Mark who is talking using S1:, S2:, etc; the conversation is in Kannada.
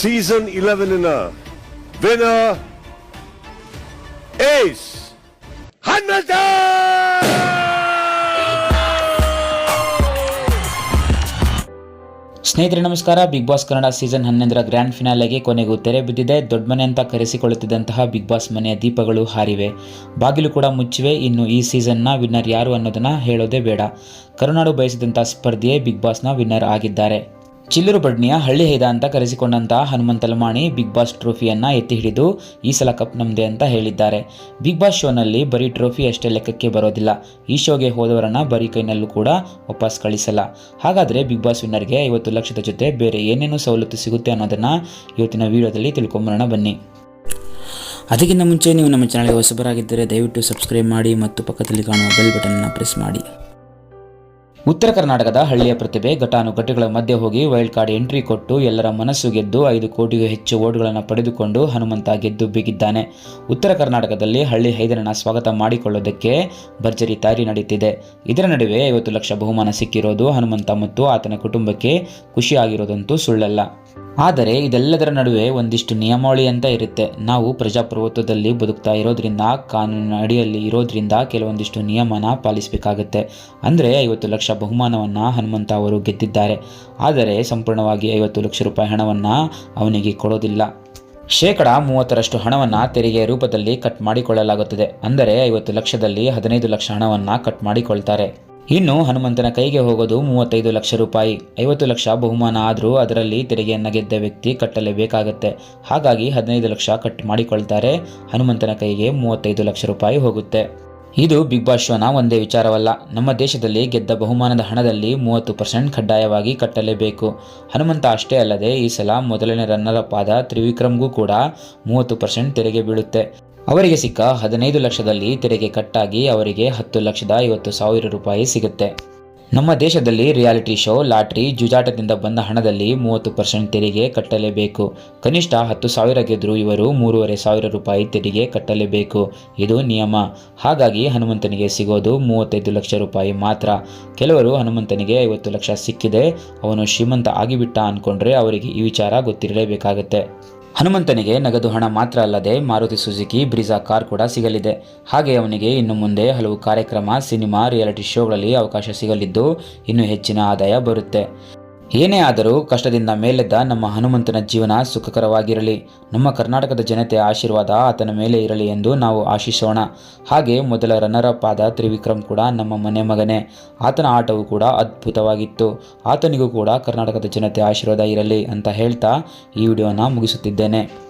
S1: ಸೀಸನ್ a ವಿನರ್ ಏಸ್ ಹನ್ನದ
S2: ಸ್ನೇಹಿತರೆ, ನಮಸ್ಕಾರ. ಬಿಗ್ ಬಾಸ್ ಕನ್ನಡ ಸೀಸನ್ ಹನ್ನೊಂದರ ಗ್ರ್ಯಾಂಡ್ ಫಿನಾಲೆಗೆ ಕೊನೆಗೂ ತೆರೆ ಬಿದ್ದಿದೆ. ದೊಡ್ಡ ಮನೆ ಅಂತ ಕರೆಸಿಕೊಳ್ಳುತ್ತಿದ್ದಂತಹ ಬಿಗ್ ಬಾಸ್ ಮನೆಯ ದೀಪಗಳು ಹಾರಿವೆ. ಬಾಗಿಲು ಕೂಡ ಮುಚ್ಚಿವೆ. ಇನ್ನು ಈ ಸೀಸನ್ನ ವಿನ್ನರ್ ಯಾರು ಅನ್ನೋದನ್ನ ಹೇಳೋದೇ ಬೇಡ. ಕರುನಾಡು ಬಯಸಿದಂಥ ಸ್ಪರ್ಧೆಯೇ ಬಿಗ್ ಬಾಸ್ನ ವಿನ್ನರ್ ಆಗಿದ್ದಾರೆ. ಚಿಲ್ಲರು ಬಡ್ನಿಯ ಹಳ್ಳಿ ಹೈದ ಅಂತ ಕರೆಸಿಕೊಂಡಂತಹ ಹನುಮಂತ ಲಮಾಣಿ ಬಿಗ್ ಬಾಸ್ ಟ್ರೋಫಿಯನ್ನ ಎತ್ತಿ ಹಿಡಿದು ಈ ಸಲ ಕಪ್ ನಮ್ದೆ ಅಂತ ಹೇಳಿದ್ದಾರೆ. ಬಿಗ್ ಬಾಸ್ ಶೋನಲ್ಲಿ ಬರೀ ಟ್ರೋಫಿ ಅಷ್ಟೇ ಲೆಕ್ಕಕ್ಕೆ ಬರೋದಿಲ್ಲ. ಈ ಶೋಗೆ ಹೋದವರನ್ನ ಬರೀ ಕೈನಲ್ಲೂ ಕೂಡ ವಾಪಸ್ ಕಳಿಸಲ್ಲ. ಹಾಗಾದರೆ ಬಿಗ್ ಬಾಸ್ ವಿನ್ನರ್ಗೆ ಐವತ್ತು ಲಕ್ಷದ ಜೊತೆ ಬೇರೆ ಏನೇನು ಸವಲತ್ತು ಸಿಗುತ್ತೆ ಅನ್ನೋದನ್ನ ಇವತ್ತಿನ ವಿಡಿಯೋದಲ್ಲಿ ತಿಳ್ಕೊಂಬರೋಣ ಬನ್ನಿ. ಅದಕ್ಕಿಂತ ಮುಂಚೆ ನೀವು ನಮ್ಮ ಚಾನಲ್ಗೆ ಹೊಸಬರಾಗಿದ್ದರೆ ದಯವಿಟ್ಟು ಸಬ್ಸ್ಕ್ರೈಬ್ ಮಾಡಿ ಮತ್ತು ಪಕ್ಕದಲ್ಲಿ ಕಾಣುವ ಬೆಲ್ ಬಟನ್ನ ಪ್ರೆಸ್ ಮಾಡಿ. ಉತ್ತರ ಕರ್ನಾಟಕದ ಹಳ್ಳಿಯ ಪ್ರತಿಭೆ, ಘಟಾನುಘಟಿಗಳ ಮಧ್ಯೆ ಹೋಗಿ ವೈಲ್ಡ್ ಕಾರ್ಡ್ ಎಂಟ್ರಿ ಕೊಟ್ಟು ಎಲ್ಲರ ಮನಸ್ಸು ಗೆದ್ದು ಐದು ಕೋಟಿಗೂ ಹೆಚ್ಚು ಓಟ್ಗಳನ್ನು ಪಡೆದುಕೊಂಡು ಹನುಮಂತ ಗೆದ್ದು ಬಿಗಿದ್ದಾನೆ. ಉತ್ತರ ಕರ್ನಾಟಕದಲ್ಲಿ ಹಳ್ಳಿ ಹೈದರನ ಸ್ವಾಗತ ಮಾಡಿಕೊಳ್ಳೋದಕ್ಕೆ ಭರ್ಜರಿ ತಯಾರಿ ನಡೆಯುತ್ತಿದೆ ಇದರ ನಡುವೆ ಐವತ್ತು ಲಕ್ಷ ಬಹುಮಾನ ಸಿಕ್ಕಿರೋದು ಹನುಮಂತ ಮತ್ತು ಆತನ ಕುಟುಂಬಕ್ಕೆ ಖುಷಿಯಾಗಿರೋದಂತೂ ಸುಳ್ಳಲ್ಲ. ಆದರೆ ಇದೆಲ್ಲದರ ನಡುವೆ ಒಂದಿಷ್ಟು ನಿಯಮಾವಳಿ ಅಂತ ಇರುತ್ತೆ. ನಾವು ಪ್ರಜಾಪ್ರಭುತ್ವದಲ್ಲಿ ಬದುಕ್ತಾ ಇರೋದ್ರಿಂದ, ಕಾನೂನಿನ ಅಡಿಯಲ್ಲಿ ಇರೋದ್ರಿಂದ ಕೆಲವೊಂದಿಷ್ಟು ನಿಯಮನ ಪಾಲಿಸಬೇಕಾಗತ್ತೆ. ಅಂದರೆ ಐವತ್ತು ಲಕ್ಷ ಬಹುಮಾನವನ್ನು ಹನುಮಂತ ಅವರು ಗೆದ್ದಿದ್ದಾರೆ. ಆದರೆ ಸಂಪೂರ್ಣವಾಗಿ ಐವತ್ತು ಲಕ್ಷ ರೂಪಾಯಿ ಹಣವನ್ನು ಅವನಿಗೆ ಕೊಡೋದಿಲ್ಲ. ಶೇಕಡ ಮೂವತ್ತರಷ್ಟು ಹಣವನ್ನು ತೆರಿಗೆ ರೂಪದಲ್ಲಿ ಕಟ್ ಮಾಡಿಕೊಳ್ಳಲಾಗುತ್ತದೆ. ಅಂದರೆ ಐವತ್ತು ಲಕ್ಷದಲ್ಲಿ ಹದಿನೈದು ಲಕ್ಷ ಹಣವನ್ನು ಕಟ್ ಮಾಡಿಕೊಳ್ತಾರೆ. ಇನ್ನು ಹನುಮಂತನ ಕೈಗೆ ಹೋಗೋದು ಮೂವತ್ತೈದು ಲಕ್ಷ ರೂಪಾಯಿ. ಐವತ್ತು ಲಕ್ಷ ಬಹುಮಾನ ಆದರೂ ಅದರಲ್ಲಿ ತೆರಿಗೆಯನ್ನು ಗೆದ್ದ ವ್ಯಕ್ತಿ ಕಟ್ಟಲೇಬೇಕಾಗತ್ತೆ. ಹಾಗಾಗಿ ಹದಿನೈದು ಲಕ್ಷ ಕಟ್ ಮಾಡಿಕೊಳ್ತಾರೆ. ಹನುಮಂತನ ಕೈಗೆ ಮೂವತ್ತೈದು ಲಕ್ಷ ರೂಪಾಯಿ ಹೋಗುತ್ತೆ. ಇದು ಬಿಗ್ ಬಾಸ್ ಶೋನ ಒಂದೇ ವಿಚಾರವಲ್ಲ. ನಮ್ಮ ದೇಶದಲ್ಲಿ ಗೆದ್ದ ಬಹುಮಾನದ ಹಣದಲ್ಲಿ ಮೂವತ್ತು ಪರ್ಸೆಂಟ್ ಕಡ್ಡಾಯವಾಗಿ ಕಟ್ಟಲೇಬೇಕು. ಹನುಮಂತ ಅಷ್ಟೇ ಅಲ್ಲದೆ ಈ ಸಲ ಮೊದಲನೇ ರನ್ನರ್ ಅಪ್ ಆದ ತ್ರಿವಿಕ್ರಮ್ಗೂ ಕೂಡ ಮೂವತ್ತು ಪರ್ಸೆಂಟ್ ತೆರಿಗೆ ಬೀಳುತ್ತೆ. ಅವರಿಗೆ ಸಿಕ್ಕ ಹದಿನೈದು ಲಕ್ಷದಲ್ಲಿ ತೆರಿಗೆ ಕಟ್ಟಾಗಿ ಅವರಿಗೆ ಹತ್ತು ಲಕ್ಷದ ಐವತ್ತು ಸಾವಿರ ರೂಪಾಯಿ ಸಿಗುತ್ತೆ. ನಮ್ಮ ದೇಶದಲ್ಲಿ ರಿಯಾಲಿಟಿ ಶೋ, ಲಾಟ್ರಿ, ಜುಜಾಟದಿಂದ ಬಂದ ಹಣದಲ್ಲಿ ಮೂವತ್ತು ಪರ್ಸೆಂಟ್ ತೆರಿಗೆ ಕಟ್ಟಲೇಬೇಕು. ಕನಿಷ್ಠ ಹತ್ತು ಸಾವಿರ ಗೆದ್ದರೂ ಇವರು ಮೂರುವರೆ ಸಾವಿರ ರೂಪಾಯಿ ತೆರಿಗೆ ಕಟ್ಟಲೇಬೇಕು. ಇದು ನಿಯಮ. ಹಾಗಾಗಿ ಹನುಮಂತನಿಗೆ ಸಿಗೋದು ಮೂವತ್ತೈದು ಲಕ್ಷ ರೂಪಾಯಿ ಮಾತ್ರ. ಕೆಲವರು ಹನುಮಂತನಿಗೆ ಐವತ್ತು ಲಕ್ಷ ಸಿಕ್ಕಿದೆ, ಅವನು ಶ್ರೀಮಂತ ಆಗಿಬಿಟ್ಟ ಅಂದ್ಕೊಂಡ್ರೆ ಅವರಿಗೆ ಈ ವಿಚಾರ ಗೊತ್ತಿರಲೇಬೇಕಾಗತ್ತೆ. ಹನುಮಂತನಿಗೆ ನಗದು ಹಣ ಮಾತ್ರ ಅಲ್ಲದೆ ಮಾರುತಿ ಸುಜುಕಿ, ಬ್ರಿಜಾ ಕಾರ್ ಕೂಡ ಸಿಗಲಿದೆ. ಹಾಗೆ ಅವನಿಗೆ ಇನ್ನು ಮುಂದೆ ಹಲವು ಕಾರ್ಯಕ್ರಮ, ಸಿನಿಮಾ, ರಿಯಾಲಿಟಿ ಶೋಗಳಲ್ಲಿ ಅವಕಾಶ ಸಿಗಲಿದ್ದು ಇನ್ನೂ ಹೆಚ್ಚಿನ ಆದಾಯ ಬರುತ್ತೆ. ಏನೇ ಆದರೂ ಕಷ್ಟದಿಂದ ಮೇಲೆದ್ದ ನಮ್ಮ ಹನುಮಂತನ ಜೀವನ ಸುಖಕರವಾಗಿರಲಿ. ನಮ್ಮ ಕರ್ನಾಟಕದ ಜನತೆ ಆಶೀರ್ವಾದ ಆತನ ಮೇಲೆ ಇರಲಿ ಎಂದು ನಾವು ಆಶಿಸೋಣ. ಹಾಗೆ ಮೊದಲ ರನ್ನರ್ ಅಪ್ ಆದ ತ್ರಿವಿಕ್ರಮ್ ಕೂಡ ನಮ್ಮ ಮನೆ ಮಗನೇ. ಆತನ ಆಟವು ಕೂಡ ಅದ್ಭುತವಾಗಿತ್ತು. ಆತನಿಗೂ ಕೂಡ ಕರ್ನಾಟಕದ ಜನತೆ ಆಶೀರ್ವಾದ ಇರಲಿ ಅಂತ ಹೇಳ್ತಾ ಈ ವಿಡಿಯೋನ ಮುಗಿಸುತ್ತಿದ್ದೇನೆ.